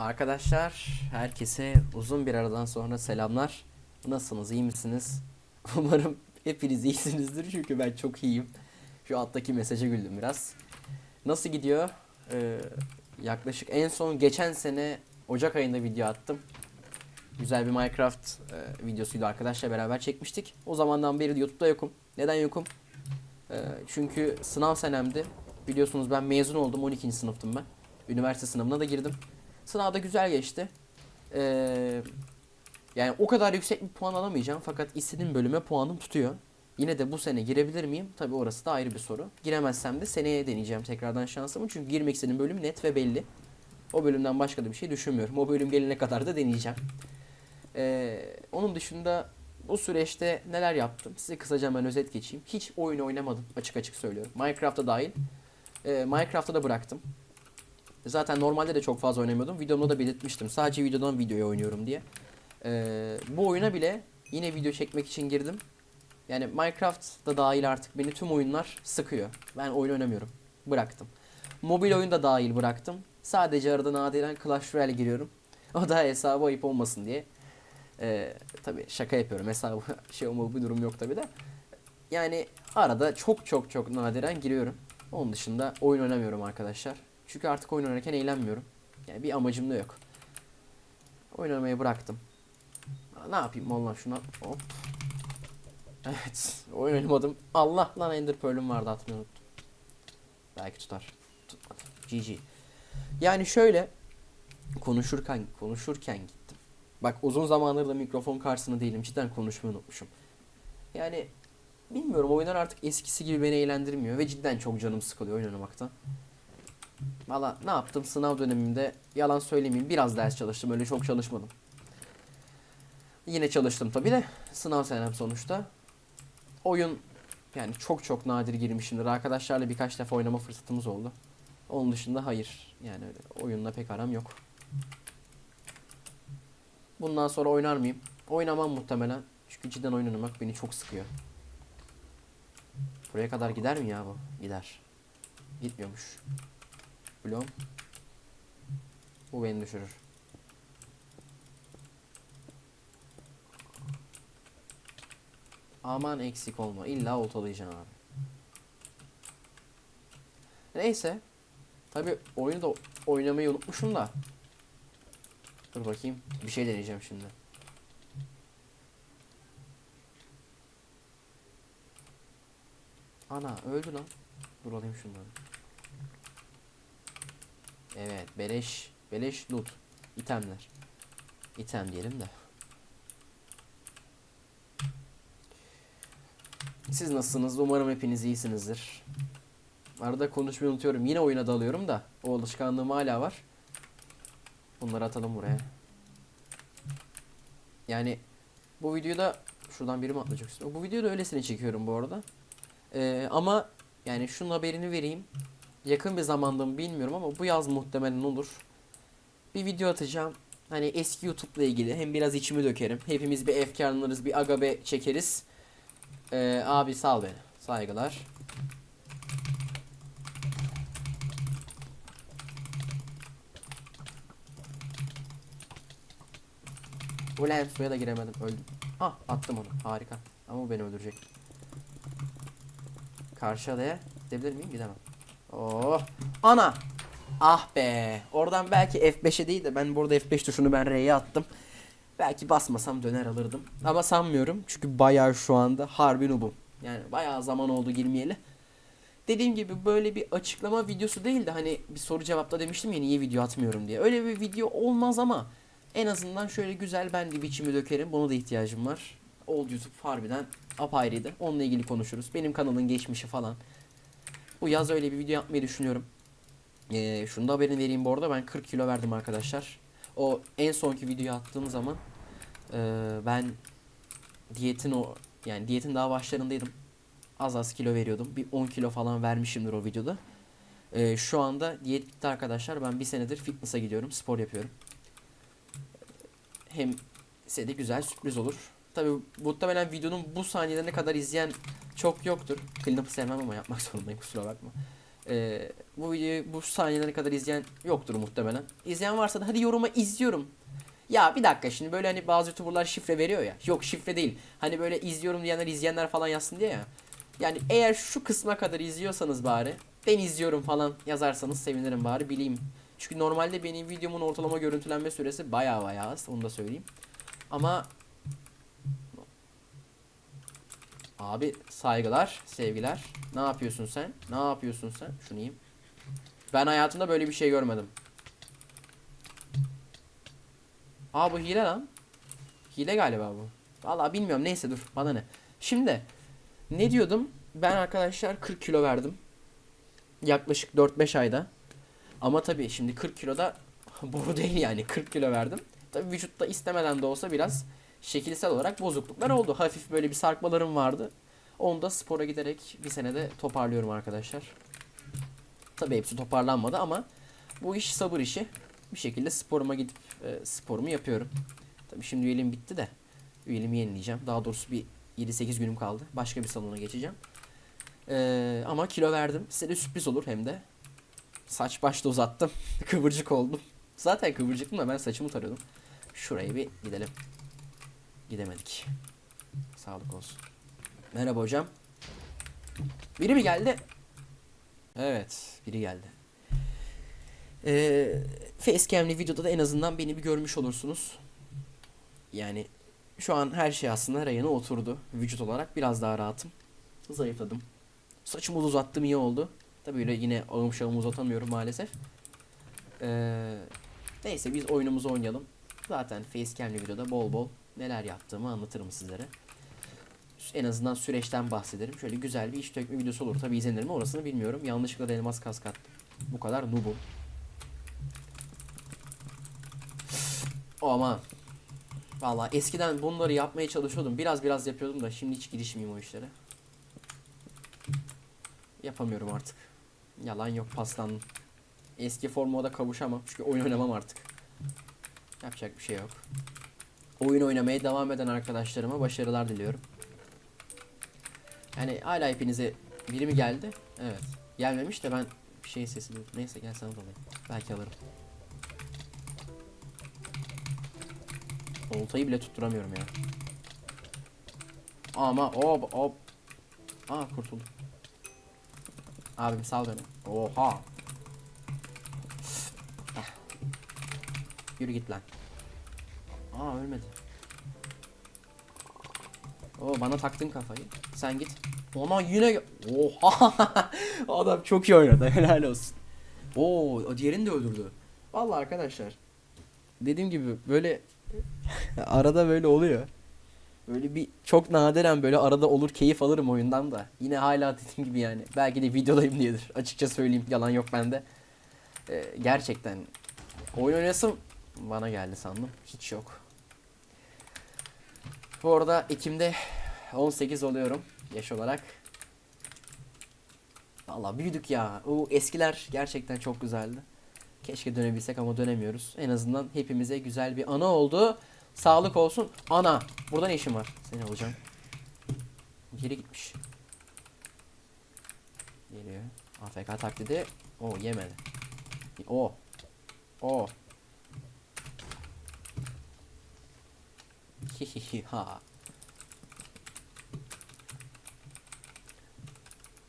Arkadaşlar herkese uzun bir aradan sonra selamlar. Nasılsınız iyi misiniz? Umarım hepiniz iyisinizdir çünkü ben çok iyiyim. Şu alttaki mesaja güldüm biraz. Nasıl gidiyor? Ee, yaklaşık en son geçen sene Ocak ayında video attım. Güzel bir Minecraft e, videosuydu arkadaşlar beraber çekmiştik. O zamandan beri YouTube'da yokum. Neden yokum? Ee, çünkü sınav senemdi. Biliyorsunuz ben mezun oldum 12. sınıftım ben. Üniversite sınavına da girdim. Sınavda güzel geçti. Ee, yani o kadar yüksek bir puan alamayacağım fakat istediğim bölüme puanım tutuyor. Yine de bu sene girebilir miyim? Tabi orası da ayrı bir soru. Giremezsem de seneye deneyeceğim tekrardan şansımı. Çünkü girmek istediğim bölüm net ve belli. O bölümden başka da bir şey düşünmüyorum. O bölüm gelene kadar da deneyeceğim. Ee, onun dışında bu süreçte neler yaptım? Size kısaca ben özet geçeyim. Hiç oyun oynamadım açık açık söylüyorum. Minecraft'ta dahil. Ee, Minecraft'ta da bıraktım. Zaten normalde de çok fazla oynamıyordum. Videomda da belirtmiştim. Sadece videodan videoya oynuyorum diye. Ee, bu oyuna bile yine video çekmek için girdim. Yani Minecraft da dahil artık beni tüm oyunlar sıkıyor. Ben oyun oynamıyorum. Bıraktım. Mobil oyun da dahil bıraktım. Sadece arada nadiren Clash Royale giriyorum. O da hesabı ayıp olmasın diye. Ee, tabii şaka yapıyorum. Hesabı şey olma bir durum yok tabii de. Yani arada çok çok çok nadiren giriyorum. Onun dışında oyun oynamıyorum arkadaşlar. Çünkü artık oyun oynarken eğlenmiyorum. Yani bir amacım da yok. Oynamayı bıraktım. Ne yapayım Allah şuna hop. Evet oyun oynamadım. Allah lan Ender Pearl'üm vardı atmayı unuttum. Belki tutar. Tutmadı. GG. Yani şöyle konuşurken konuşurken gittim. Bak uzun zamandır da mikrofon karşısında değilim. Cidden konuşmayı unutmuşum. Yani bilmiyorum oyunlar artık eskisi gibi beni eğlendirmiyor ve cidden çok canım sıkılıyor oynamaktan. Valla ne yaptım sınav dönemimde yalan söylemeyeyim biraz ders çalıştım öyle çok çalışmadım. Yine çalıştım tabi de sınav senem sonuçta. Oyun yani çok çok nadir girmişimdir. Arkadaşlarla birkaç defa oynama fırsatımız oldu. Onun dışında hayır. Yani öyle oyunla pek aram yok. Bundan sonra oynar mıyım? Oynamam muhtemelen. Çünkü cidden oyun oynamak beni çok sıkıyor. Buraya kadar gider mi ya bu? Gider. Gitmiyormuş. Blom. Bu beni düşürür. Aman eksik olma. İlla oltalayacaksın abi. Neyse. Tabi oyunu da oynamayı unutmuşum da. Dur bakayım. Bir şey deneyeceğim şimdi. Ana öldü lan. Dur alayım şunları. Evet beleş beleş loot itemler. İtem diyelim de. Siz nasılsınız? Umarım hepiniz iyisinizdir. Arada konuşmayı unutuyorum. Yine oyuna dalıyorum da o alışkanlığım hala var. Bunları atalım buraya. Yani bu videoda şuradan biri mi atlayacak? Bu videoda öylesine çekiyorum bu arada. Ee, ama yani şunun haberini vereyim yakın bir zamanda mı bilmiyorum ama bu yaz muhtemelen olur. Bir video atacağım. Hani eski YouTube'la ilgili hem biraz içimi dökerim. Hepimiz bir efkarlanırız, bir agabe çekeriz. Ee, abi sal beni. Saygılar. Ulan suya da giremedim. Öldüm. Ah attım onu. Harika. Ama o beni öldürecek. Karşı adaya gidebilir miyim? Gidemem. Oh. Ana. Ah be. Oradan belki F5'e değil de ben burada F5 tuşunu ben R'ye attım. Belki basmasam döner alırdım. Ama sanmıyorum. Çünkü bayağı şu anda harbi noobum. Yani bayağı zaman oldu girmeyeli. Dediğim gibi böyle bir açıklama videosu değil de hani bir soru cevapta demiştim ya niye video atmıyorum diye. Öyle bir video olmaz ama en azından şöyle güzel ben de biçimi dökerim. Buna da ihtiyacım var. Old YouTube harbiden apayrıydı. Onunla ilgili konuşuruz. Benim kanalın geçmişi falan. Bu yaz öyle bir video yapmayı düşünüyorum. Ee, şunu da haberini vereyim bu arada ben 40 kilo verdim arkadaşlar. O en sonki videoyu attığım zaman e, ben diyetin o yani diyetin daha başlarındaydım. Az az kilo veriyordum. Bir 10 kilo falan vermişimdir o videoda. Ee, şu anda diyet bitti arkadaşlar. Ben bir senedir fitness'a gidiyorum. Spor yapıyorum. Hem size de güzel sürpriz olur. Tabi muhtemelen videonun bu saniyelerine kadar izleyen çok yoktur. Cleanup'ı sevmem ama yapmak zorundayım kusura bakma. Ee, bu videoyu bu saniyelere kadar izleyen yoktur muhtemelen. İzleyen varsa da hadi yoruma izliyorum. Ya bir dakika şimdi böyle hani bazı youtuberlar şifre veriyor ya. Yok şifre değil. Hani böyle izliyorum diyenler izleyenler falan yazsın diye ya. Yani eğer şu kısma kadar izliyorsanız bari ben izliyorum falan yazarsanız sevinirim bari bileyim. Çünkü normalde benim videomun ortalama görüntülenme süresi baya baya az onu da söyleyeyim. Ama Abi saygılar, sevgiler. Ne yapıyorsun sen? Ne yapıyorsun sen? Şunu yiyeyim. Ben hayatımda böyle bir şey görmedim. Aa bu hile lan. Hile galiba bu. Vallahi bilmiyorum neyse dur bana ne. Şimdi ne diyordum? Ben arkadaşlar 40 kilo verdim. Yaklaşık 4-5 ayda. Ama tabii şimdi 40 kiloda boru değil yani 40 kilo verdim. Tabii vücutta istemeden de olsa biraz şekilsel olarak bozukluklar oldu. Hafif böyle bir sarkmalarım vardı. Onu da spora giderek bir senede toparlıyorum arkadaşlar. Tabii hepsi toparlanmadı ama bu iş sabır işi. Bir şekilde sporuma gidip e, sporumu yapıyorum. Tabii şimdi üyeliğim bitti de üyeliğimi yenileyeceğim. Daha doğrusu bir 7-8 günüm kaldı. Başka bir salona geçeceğim. Ee, ama kilo verdim. Size de sürpriz olur hem de. Saç başta uzattım. Kıvırcık oldum. Zaten kıvırcıktım da ben saçımı tarıyordum. Şuraya bir gidelim. Gidemedik. Sağlık olsun. Merhaba hocam. Biri mi geldi? Evet, biri geldi. Ee, Facecam'li videoda da en azından beni bir görmüş olursunuz. Yani şu an her şey aslında rayına oturdu. Vücut olarak biraz daha rahatım. Zayıfladım. Saçımı uzattım iyi oldu. Tabii öyle yine ağım şahımı uzatamıyorum maalesef. Ee, neyse biz oyunumuzu oynayalım. Zaten Facecam'li videoda bol bol neler yaptığımı anlatırım sizlere. En azından süreçten bahsederim. Şöyle güzel bir iş dökme videosu olur. Tabii izlenir mi orasını bilmiyorum. Yanlışlıkla da elmas kask attım. Bu kadar noobum. Aman. Valla eskiden bunları yapmaya çalışıyordum. Biraz biraz yapıyordum da şimdi hiç girişmeyeyim o işlere. Yapamıyorum artık. Yalan yok paslandım. Eski formuma da kavuşamam. Çünkü oyun oynamam artık. Yapacak bir şey yok. Oyun oynamaya devam eden arkadaşlarıma başarılar diliyorum. Yani hala hepinize biri mi geldi? Evet. Gelmemiş de ben bir şey sesi duydum. Neyse gel sana da alayım. Belki alırım. Oltayı bile tutturamıyorum ya. Ama hop hop. Aa kurtuldum. Abim sal beni. Oha. Ah. Yürü git lan. Aa ölmedi. Oo bana taktın kafayı. Sen git. Ona yine Oha. Adam çok iyi oynadı. Helal olsun. Oo o diğerini de öldürdü. Vallahi arkadaşlar. Dediğim gibi böyle arada böyle oluyor. Böyle bir çok nadiren böyle arada olur keyif alırım oyundan da. Yine hala dediğim gibi yani. Belki de videodayım diyedir. Açıkça söyleyeyim yalan yok bende. Ee, gerçekten oyun oynasım bana geldi sandım. Hiç yok. Bu arada Ekim'de 18 oluyorum yaş olarak. Vallahi büyüdük ya. O eskiler gerçekten çok güzeldi. Keşke dönebilsek ama dönemiyoruz. En azından hepimize güzel bir ana oldu. Sağlık olsun. Ana. Burada ne işin var? Seni alacağım. Geri gitmiş. Geliyor. AFK taklidi. O yemedi. O. O. ha.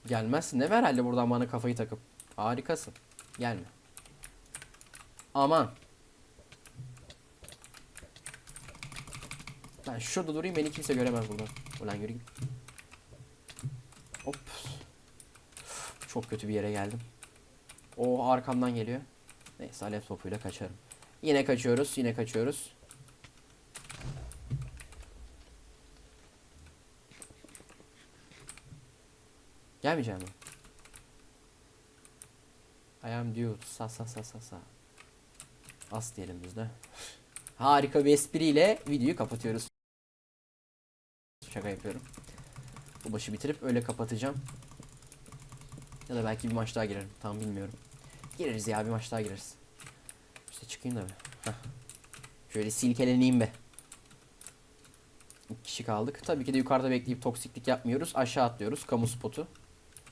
Gelmezsin değil herhalde buradan bana kafayı takıp? Harikasın. Gelme. Aman. Ben şurada durayım beni kimse göremez buradan. Ulan yürü git. Hop. Çok kötü bir yere geldim. O arkamdan geliyor. Neyse alev topuyla kaçarım. Yine kaçıyoruz, yine kaçıyoruz. Gelmeyeceğim mi? I am dude. Sa sa sa sa sa. As diyelim biz de. Harika bir espriyle videoyu kapatıyoruz. Şaka yapıyorum. Bu başı bitirip öyle kapatacağım. Ya da belki bir maç daha girerim. Tam bilmiyorum. Gireriz ya bir maç daha gireriz. İşte çıkayım da bir. Heh. Şöyle silkeleneyim be. İki kişi kaldık. Tabii ki de yukarıda bekleyip toksiklik yapmıyoruz. Aşağı atlıyoruz. Kamu spotu.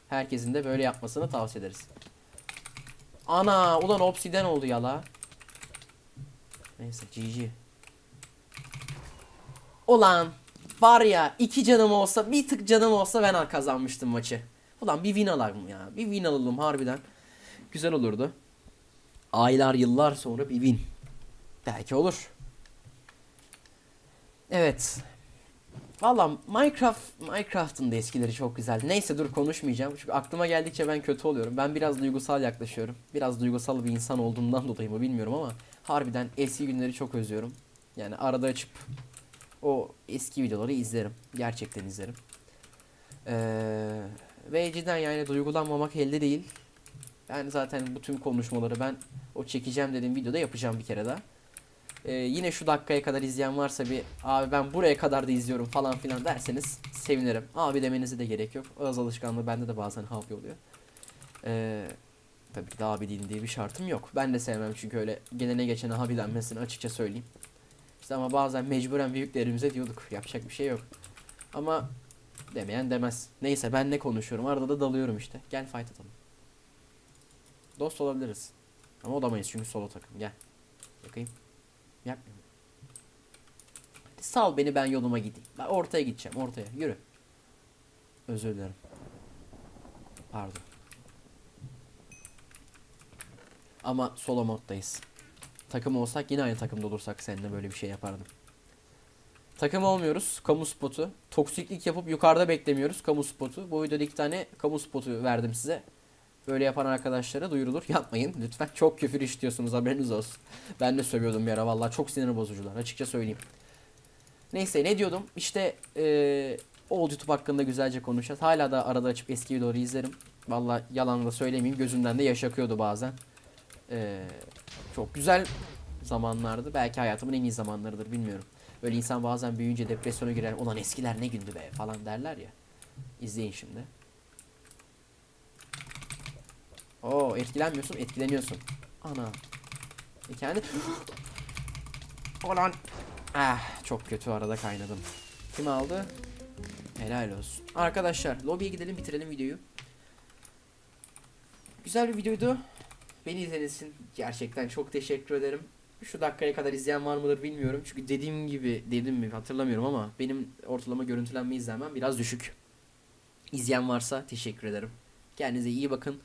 Herkesin de böyle yapmasını tavsiye ederiz. Ana ulan obsiden oldu ya la. Neyse GG. Ulan var ya iki canım olsa bir tık canım olsa ben kazanmıştım maçı. Ulan bir win alalım ya. Bir win alalım harbiden. Güzel olurdu. Aylar yıllar sonra bir win. Belki olur. Evet. Valla Minecraft Minecraft'ın da eskileri çok güzel. Neyse dur konuşmayacağım. Çünkü aklıma geldikçe ben kötü oluyorum. Ben biraz duygusal yaklaşıyorum. Biraz duygusal bir insan olduğumdan dolayı mı bilmiyorum ama harbiden eski günleri çok özlüyorum. Yani arada açıp o eski videoları izlerim. Gerçekten izlerim. Ee, ve cidden yani duygulanmamak elde değil. Ben zaten bu tüm konuşmaları ben o çekeceğim dediğim videoda yapacağım bir kere daha. Ee, yine şu dakikaya kadar izleyen varsa bir abi ben buraya kadar da izliyorum falan filan derseniz sevinirim. Abi demenize de gerek yok. Ağız alışkanlığı bende de bazen abi oluyor. Ee, tabii ki de abi deyin diye bir şartım yok. Ben de sevmem çünkü öyle gelene geçene abi denmesini açıkça söyleyeyim. İşte ama bazen mecburen büyüklerimize diyorduk. Yapacak bir şey yok. Ama demeyen demez. Neyse ben ne konuşuyorum arada da dalıyorum işte. Gel fight atalım. Dost olabiliriz. Ama olamayız çünkü solo takım. Gel. Bakayım. Yapmıyorum. Hadi sal beni ben yoluma gideyim. Ben ortaya gideceğim ortaya. Yürü. Özür dilerim. Pardon. Ama solo moddayız. Takım olsak yine aynı takımda olursak seninle böyle bir şey yapardım. Takım olmuyoruz. Kamu spotu. Toksiklik yapıp yukarıda beklemiyoruz. Kamu spotu. Bu videoda iki tane kamu spotu verdim size. Böyle yapan arkadaşlara duyurulur. Yapmayın lütfen. Çok küfür işliyorsunuz haberiniz olsun. Ben de sövüyordum bir ara vallahi çok sinir bozucular açıkça söyleyeyim. Neyse ne diyordum? İşte eee Old YouTube hakkında güzelce konuşacağız. Hala da arada açıp eski videoları izlerim. Vallahi yalan da söylemeyeyim. Gözümden de yaş akıyordu bazen. Eee, çok güzel zamanlardı. Belki hayatımın en iyi zamanlarıdır bilmiyorum. Böyle insan bazen büyüyünce depresyona girer. Ulan eskiler ne gündü be falan derler ya. İzleyin şimdi. Oo etkilenmiyorsun, etkileniyorsun. Ana. E kendi... Ulan. Ah çok kötü arada kaynadım. Kim aldı? Helal olsun. Arkadaşlar lobiye gidelim bitirelim videoyu. Güzel bir videoydu. Beni izlediğiniz için gerçekten çok teşekkür ederim. Şu dakikaya kadar izleyen var mıdır bilmiyorum. Çünkü dediğim gibi dedim mi hatırlamıyorum ama benim ortalama görüntülenme izlenmem biraz düşük. İzleyen varsa teşekkür ederim. Kendinize iyi bakın.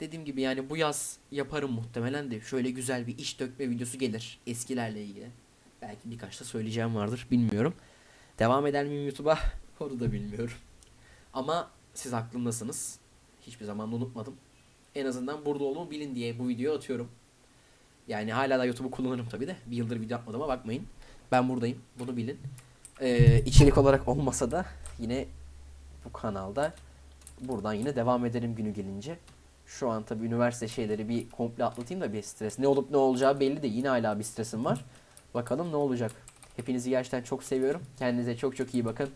Dediğim gibi yani bu yaz yaparım muhtemelen de şöyle güzel bir iş dökme videosu gelir eskilerle ilgili. Belki birkaç da söyleyeceğim vardır bilmiyorum. Devam eder miyim YouTube'a onu da bilmiyorum. Ama siz aklımdasınız. Hiçbir zaman unutmadım. En azından burada olduğumu bilin diye bu videoyu atıyorum. Yani hala da YouTube'u kullanırım tabi de. Bir yıldır video atmadığıma bakmayın. Ben buradayım. Bunu bilin. Ee, içerik olarak olmasa da yine bu kanalda buradan yine devam ederim günü gelince. Şu an tabi üniversite şeyleri bir komple atlatayım da bir stres. Ne olup ne olacağı belli de yine hala bir stresim var. Bakalım ne olacak. Hepinizi gerçekten çok seviyorum. Kendinize çok çok iyi bakın.